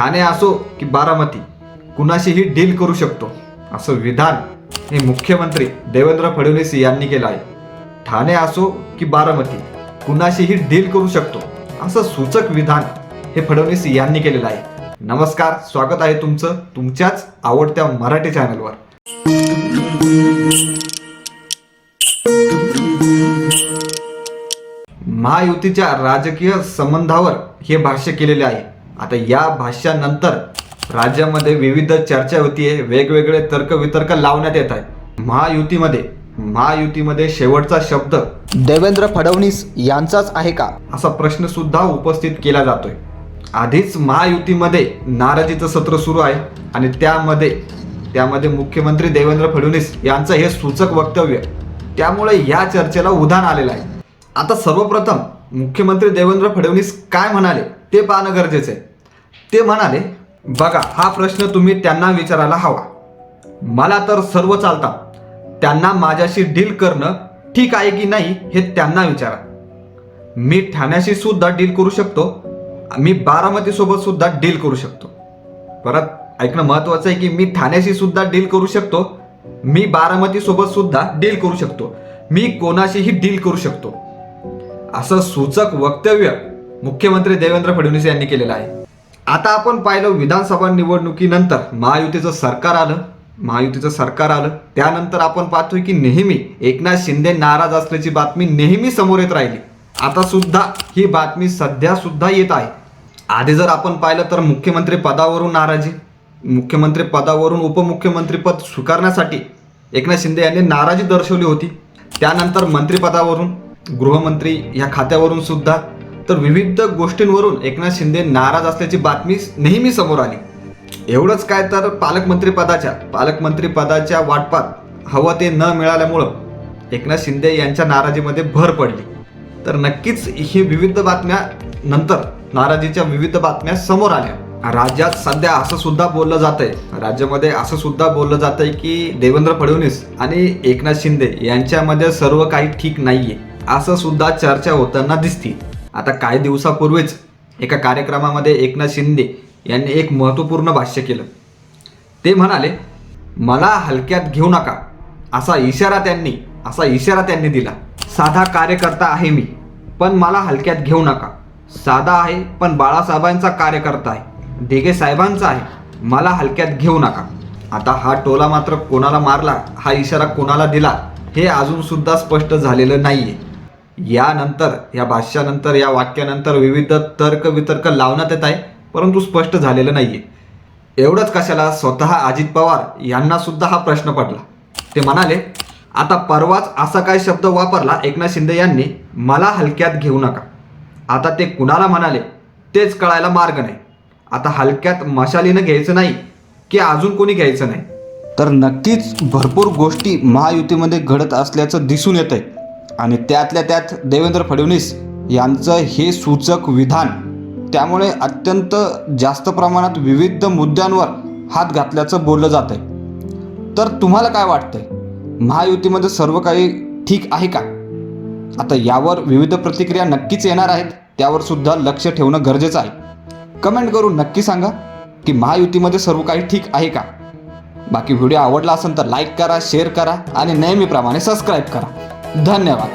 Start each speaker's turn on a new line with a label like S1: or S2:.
S1: ठाणे असो की बारामती कुणाशीही डील करू शकतो. असं विधान हे मुख्यमंत्री देवेंद्र फडणवीस यांनी केलं आहे. ठाणे असो की बारामती कुणाशीही डील करू शकतो. असं सूचक विधान हे फडणवीस यांनी केलेलं आहे. नमस्कार स्वागत आहे तुमचं तुमच्याच आवडत्या मराठी चॅनलवर. महायुतीच्या राजकीय संबंधावर हे भाष्य केलेले आहे. आता या भाष्यानंतर राज्यामध्ये विविध चर्चा होतीये वेगवेगळे तर्कवितर्क लावण्यात येत आहेत. महायुतीमध्ये महायुतीमध्ये शेवटचा शब्द देवेंद्र फडणवीस यांचाच आहे का? असा प्रश्न सुद्धा उपस्थित केला जातोय. आधीच महायुतीमध्ये नाराजीचं सत्र सुरू आहे आणि त्यामध्ये त्यामध्ये मुख्यमंत्री देवेंद्र फडणवीस यांचं हे सूचक वक्तव्य त्यामुळे या चर्चेला उधाण आलेलं आहे. आता सर्वप्रथम मुख्यमंत्री देवेंद्र फडणवीस काय म्हणाले ते पाहणं गरजेचं आहे. ते म्हणाले बघा हा प्रश्न तुम्ही त्यांना विचारायला हवा. मला तर सर्व चालतात त्यांना माझ्याशी डील करणं ठीक आहे की नाही हे त्यांना विचारा. मी ठाण्याशी सुद्धा डील करू शकतो. मी बारामतीसोबत सुद्धा डील करू शकतो. परत ऐकणं महत्वाचं आहे की मी ठाण्याशी सुद्धा डील करू शकतो. मी बारामतीसोबत सुद्धा डील करू शकतो. मी कोणाशीही डील करू शकतो. असं सूचक वक्तव्य मुख्यमंत्री देवेंद्र फडणवीस यांनी केलेलं आहे. आता आपण पाहिलं विधानसभा निवडणुकीनंतर महायुतीचं सरकार आलं महायुतीचं सरकार आलं. त्यानंतर आपण पाहतोय की नेहमी एकनाथ शिंदे नाराज असल्याची बातमी नेहमी समोर येत राहिली. आता सुद्धा ही बातमी सध्या सुद्धा येत आहे. आधी जर आपण पाहिलं तर मुख्यमंत्री पदावरून नाराजी मुख्यमंत्री पदावरून उपमुख्यमंत्रीपद स्वीकारण्यासाठी एकनाथ शिंदे यांनी नाराजी दर्शवली होती. त्यानंतर मंत्रिपदावरून गृहमंत्री ह्या खात्यावरून सुद्धा तर विविध गोष्टींवरून एकनाथ शिंदे नाराज असल्याची बातमी नेहमी समोर आली. एवढंच काय तर पालकमंत्रीपदाच्या पालकमंत्रीपदाच्या वाटपात हवं ते न मिळाल्यामुळं एकनाथ शिंदे यांच्या नाराजीमध्ये भर पडली. तर नक्कीच ही विविध बातम्या नंतर नाराजीच्या विविध बातम्या समोर आल्या. राज्यात सध्या असं सुद्धा बोललं जात आहे राज्यामध्ये असं सुद्धा बोललं जात आहे की देवेंद्र फडणवीस आणि एकनाथ शिंदे यांच्यामध्ये सर्व काही ठीक नाहीये असं सुद्धा चर्चा होताना दिसते. आता काही दिवसापूर्वीच एका कार्यक्रमामध्ये एकनाथ शिंदे यांनी एक महत्त्वपूर्ण भाष्य केलं. ते म्हणाले मला हलक्यात घेऊ नका असा इशारा त्यांनी असा इशारा त्यांनी दिला. साधा कार्यकर्ता आहे मी पण मला हलक्यात घेऊ नका. साधा आहे पण बाळासाहेबांचा कार्यकर्ता आहे. देगे साहेबांचा आहे. मला हलक्यात घेऊ नका. आता हा टोला मात्र कोणाला मारला हा इशारा कोणाला दिला हे अजूनसुद्धा स्पष्ट झालेलं नाही आहे यानंतर या भाष्यानंतर या वाक्यानंतर विविध तर्क वितर्क लावण्यात येत आहे परंतु स्पष्ट झालेलं नाही आहे एवढंच कशाला स्वतः अजित पवार यांना सुद्धा हा प्रश्न पडला. ते म्हणाले आता परवाच असा काय शब्द वापरला एकनाथ शिंदे यांनी मला हलक्यात घेऊ नका. आता ते कुणाला म्हणाले तेच कळायला मार्ग नाही. आता हलक्यात मशालीनं घ्यायचं नाही की अजून कोणी घ्यायचं नाही? तर नक्कीच भरपूर गोष्टी महायुतीमध्ये घडत असल्याचं दिसून येत आहे आणि त्यातल्या त्यात देवेंद्र फडणवीस यांचं हे सूचक विधान त्यामुळे अत्यंत जास्त प्रमाणात विविध मुद्द्यांवर हात घातल्याचं बोललं जात आहे तर तुम्हाला काय वाटतंय? महायुतीमध्ये सर्व काही ठीक आहे का? आता यावर विविध प्रतिक्रिया नक्कीच येणार आहेत त्यावर सुद्धा लक्ष ठेवणं गरजेचं आहे. कमेंट करून नक्की सांगा की महायुतीमध्ये सर्व काही ठीक आहे का? बाकी व्हिडिओ आवडला असेल तर लाईक करा शेअर करा आणि नेहमीप्रमाणे सबस्क्राईब करा. धन्यवाद.